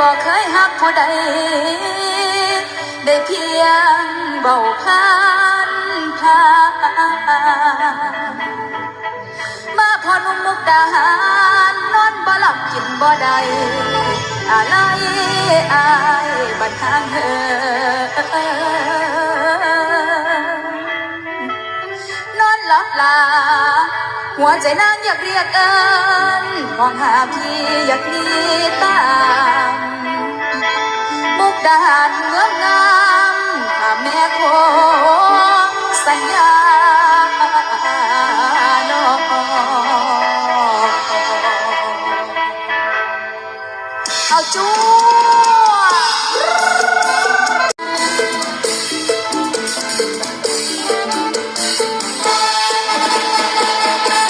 บอกเคยหักผู้ใด ได้เพียงเบาผ่านผ่านมาพอหนุ่มมุกดาหารนอนบ่หลับกินบ่ได้อะไรอายบัดทางเธอนอนหลับลาหัวใจนางอยากเรียกเอิญมองหาพี่อยากหนีตา ถ้าแม่คงสัญญาน้องเอาจู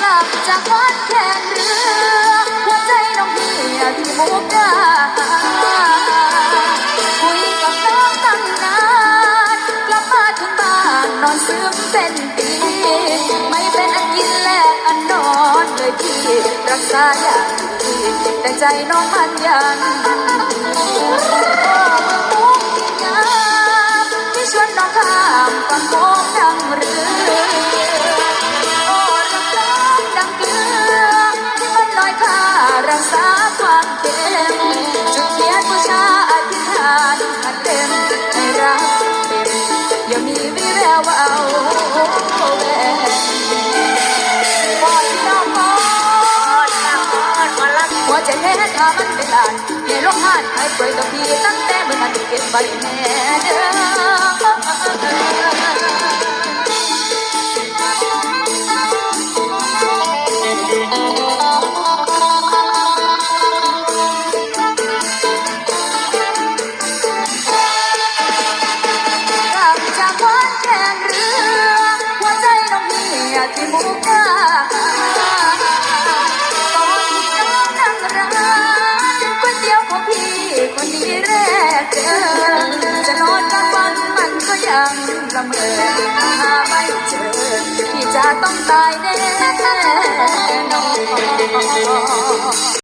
กลับจากวัดแข่งเรือหัวใจน้องพี่ที่มุกดา อนซึมเป็นปีไม่เป็นอันกินและอันนอนเลยพี่รักษาอย่างดีแต่ใจน้องมันยัง หัวใจแท้ถ้ามันเป็นลานเย่ลงหานให้ปล่อยกับพี่ตั้งแต่เมื่อนั้นเก็บใบแม่เด้อกลับจากวัดแข่งเรือหัวใจน้องเมียที่มุกดา ละเมอหาไม่เจอพี่จะต้องตายแน่นอน